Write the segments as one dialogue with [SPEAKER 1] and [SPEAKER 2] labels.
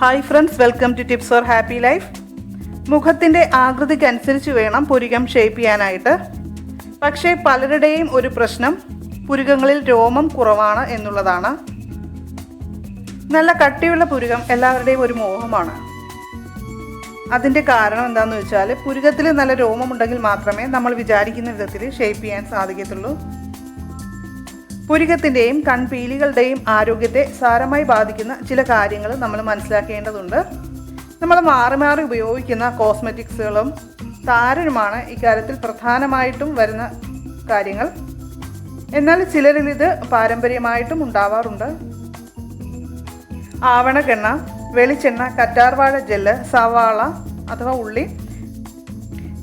[SPEAKER 1] Hi friends welcome to tips for happy life മുഖത്തിന്റെ ആകൃതിക്കനുസരിച്ച് വേണം പുരികം ഷേപ്പ് ചെയ്യാനായിട്ട്. പക്ഷേ പലരുടെയും ഒരു പ്രശ്നം പുരുകങ്ങളിൽ രോമം കുറവാണ് എന്നുള്ളതാണ്. നല്ല കട്ടിയുള്ള പുരുകം എല്ലാവരുടെയും ഒരു മോഹമാണ്. അതിന്റെ കാരണം എന്താണെന്ന് വെച്ചാൽ പുരുകത്തിൽ നല്ല രോമമുണ്ടെങ്കിൽ മാത്രമേ നമ്മൾ വിചാരിക്കുന്ന വിധത്തിൽ ഷേപ്പ് ചെയ്യാൻ സാധിക്കത്തുള്ളൂ. പുരികത്തിന്റെയും കൺപീലികളുടെയും ആരോഗ്യത്തെ സാരമായി ബാധിക്കുന്ന ചില കാര്യങ്ങൾ നമ്മൾ മനസ്സിലാക്കേണ്ടതുണ്ട്. നമ്മൾ മാറി മാറി ഉപയോഗിക്കുന്ന കോസ്മെറ്റിക്സുകളും താരനുമാണ് ഇക്കാര്യത്തിൽ പ്രധാനമായിട്ടും വരുന്ന കാര്യങ്ങൾ. എന്നാൽ ചിലരിൽ ഇത് പാരമ്പര്യമായിട്ടും ഉണ്ടാവാറുണ്ട്. ആവണക്കെണ്ണ വെളിച്ചെണ്ണ കറ്റാർവാഴ ജെല്ല് സവാള അഥവാ ഉള്ളി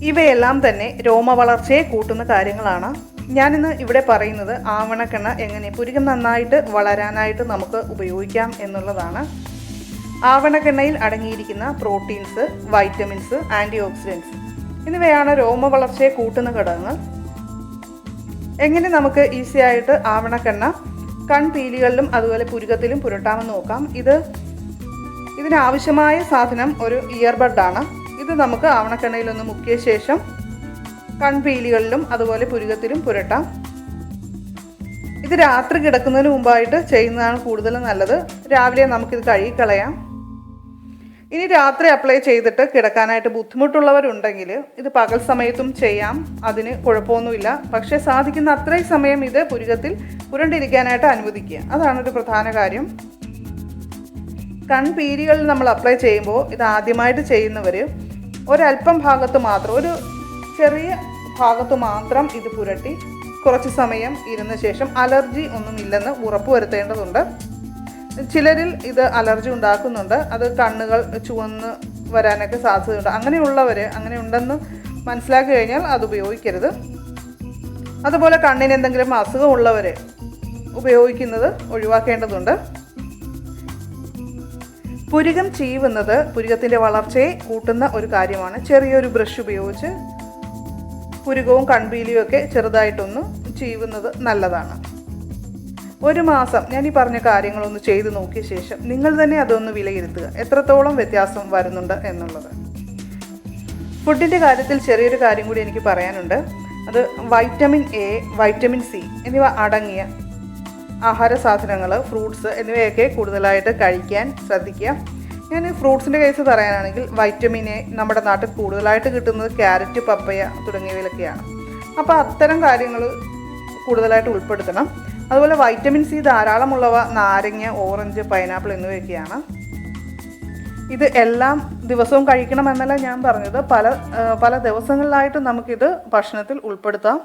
[SPEAKER 1] ഇവയെല്ലാം തന്നെ രോമ വളർച്ചയെ കൂട്ടുന്ന കാര്യങ്ങളാണ്. ഞാനിന്ന് ഇവിടെ പറയുന്നത് ആവണക്കെണ്ണ എങ്ങനെ പുരികം നന്നായിട്ട് വളരാനായിട്ട് നമുക്ക് ഉപയോഗിക്കാം എന്നുള്ളതാണ്. ആവണക്കെണ്ണയിൽ അടങ്ങിയിരിക്കുന്ന പ്രോട്ടീൻസ് വൈറ്റമിൻസ് ആന്റി ഓക്സിഡൻസ് എന്നിവയാണ് രോമ വളർച്ചയെ കൂട്ടുന്ന ഘടകങ്ങൾ. എങ്ങനെ നമുക്ക് ഈസി ആയിട്ട് ആവണക്കെണ്ണ കൺപീലികളിലും അതുപോലെ പുരുകത്തിലും പുരട്ടാമെന്ന് നോക്കാം. ഇത് ഇതിനാവശ്യമായ സാധനം ഒരു ഇയർബഡാണ്. ഇത് നമുക്ക് ആവണക്കെണ്ണയിലൊന്ന് മുക്കിയ ശേഷം കൺപീലികളിലും അതുപോലെ പുരുകത്തിലും പുരട്ടാം. ഇത് രാത്രി കിടക്കുന്നതിന് മുമ്പായിട്ട് ചെയ്യുന്നതാണ് കൂടുതൽ നല്ലത്. രാവിലെ നമുക്കിത് കഴുകിക്കളയാം. ഇനി രാത്രി അപ്ലൈ ചെയ്തിട്ട് കിടക്കാനായിട്ട് ബുദ്ധിമുട്ടുള്ളവരുണ്ടെങ്കിൽ ഇത് പകൽ സമയത്തും ചെയ്യാം. അതിന് കുഴപ്പമൊന്നുമില്ല. പക്ഷേ സാധിക്കുന്ന അത്രയും സമയം ഇത് പുരുകത്തിൽ പുരണ്ടിരിക്കാനായിട്ട് അനുവദിക്കുക. അതാണ് ഒരു പ്രധാന കാര്യം. കൺപീരികളിൽ നമ്മൾ അപ്ലൈ ചെയ്യുമ്പോൾ ഇത് ആദ്യമായിട്ട് ചെയ്യുന്നവർ ഒരല്പം ഭാഗത്ത് മാത്രം ഒരു ചെറിയ ഭാഗത്ത് മാത്രം ഇത് പുരട്ടി കുറച്ച് സമയം ഇരുന്ന ശേഷം അലർജി ഒന്നും ഇല്ലെന്ന് ഉറപ്പ് വരുത്തേണ്ടതുണ്ട്. ചിലരിൽ ഇത് അലർജി ഉണ്ടാക്കുന്നുണ്ട്. അത് കണ്ണുകൾ ചുവന്ന് വരാനൊക്കെ സാധ്യതയുണ്ട്. അങ്ങനെയുള്ളവർ അങ്ങനെ ഉണ്ടെന്ന് മനസ്സിലാക്കി കഴിഞ്ഞാൽ അത് ഉപയോഗിക്കരുത്. അതുപോലെ കണ്ണിന് എന്തെങ്കിലും അസുഖമുള്ളവർ ഉപയോഗിക്കുന്നത് ഒഴിവാക്കേണ്ടതുണ്ട്. പുരുകം ചീവുന്നത് പുരുകത്തിന്റെ വളർച്ചയെ കൂട്ടുന്ന ഒരു കാര്യമാണ്. ചെറിയൊരു ബ്രഷ് ഉപയോഗിച്ച് പുരുകവും കൺപീലിയും ഒക്കെ ചെറുതായിട്ടൊന്ന് ചീവുന്നത് നല്ലതാണ്. ഒരു മാസം ഞാൻ ഈ പറഞ്ഞ കാര്യങ്ങളൊന്ന് ചെയ്തു നോക്കിയ ശേഷം നിങ്ങൾ തന്നെ അതൊന്ന് വിലയിരുത്തുക. എത്രത്തോളം വ്യത്യാസം വരുന്നുണ്ട് എന്നുള്ളത്. ഫുഡിന്റെ കാര്യത്തിൽ ചെറിയൊരു കാര്യം കൂടി എനിക്ക് പറയാനുണ്ട്. അത് വൈറ്റമിൻ എ വൈറ്റമിൻ സി എന്നിവ അടങ്ങിയ ആഹാര സാധനങ്ങൾ ഫ്രൂട്ട്സ് എന്നിവയൊക്കെ കൂടുതലായിട്ട് കഴിക്കാൻ ശ്രദ്ധിക്കുക. ഞാൻ ഫ്രൂട്ട്സിന്റെ കേസ് പറയാനാണെങ്കിൽ വൈറ്റമിൻ എ നമ്മുടെ നാട്ടിൽ കൂടുതലായിട്ട് കിട്ടുന്നത് ക്യാരറ്റ് പപ്പയ തുടങ്ങിയവയിലൊക്കെയാണ്. അപ്പോൾ അത്തരം കാര്യങ്ങൾ കൂടുതലായിട്ട് ഉൾപ്പെടുത്തണം. അതുപോലെ വൈറ്റമിൻ സി ധാരാളമുള്ളവ നാരങ്ങ ഓറഞ്ച് പൈനാപ്പിൾ എന്നിവയൊക്കെയാണ്. ഇത് എല്ലാം ദിവസവും കഴിക്കണമെന്നല്ല ഞാൻ പറഞ്ഞത്. പല പല ദിവസങ്ങളിലായിട്ട് നമുക്കിത് ഭക്ഷണത്തിൽ ഉൾപ്പെടുത്താം.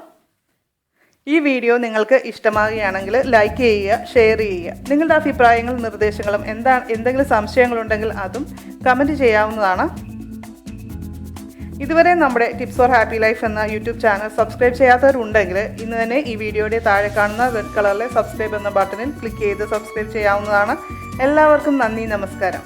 [SPEAKER 1] ഈ വീഡിയോ നിങ്ങൾക്ക് ഇഷ്ടമാകുകയാണെങ്കിൽ ലൈക്ക് ചെയ്യുക ഷെയർ ചെയ്യുക. നിങ്ങളുടെ അഭിപ്രായങ്ങളും നിർദ്ദേശങ്ങളും എന്താ എന്തെങ്കിലും സംശയങ്ങളുണ്ടെങ്കിൽ അതും കമന്റ് ചെയ്യാവുന്നതാണ്. ഇതുവരെ നമ്മുടെ ടിപ്സ് ഫോർ ഹാപ്പി ലൈഫ് എന്ന യൂട്യൂബ് ചാനൽ സബ്സ്ക്രൈബ് ചെയ്യാത്തവരുണ്ടെങ്കിൽ ഇന്ന് തന്നെ ഈ വീഡിയോയുടെ താഴെ കാണുന്ന റെഡ് കളറിലെ സബ്സ്ക്രൈബ് എന്ന ബട്ടണിൽ ക്ലിക്ക് ചെയ്ത് സബ്സ്ക്രൈബ് ചെയ്യാവുന്നതാണ്. എല്ലാവർക്കും നന്ദി നമസ്കാരം.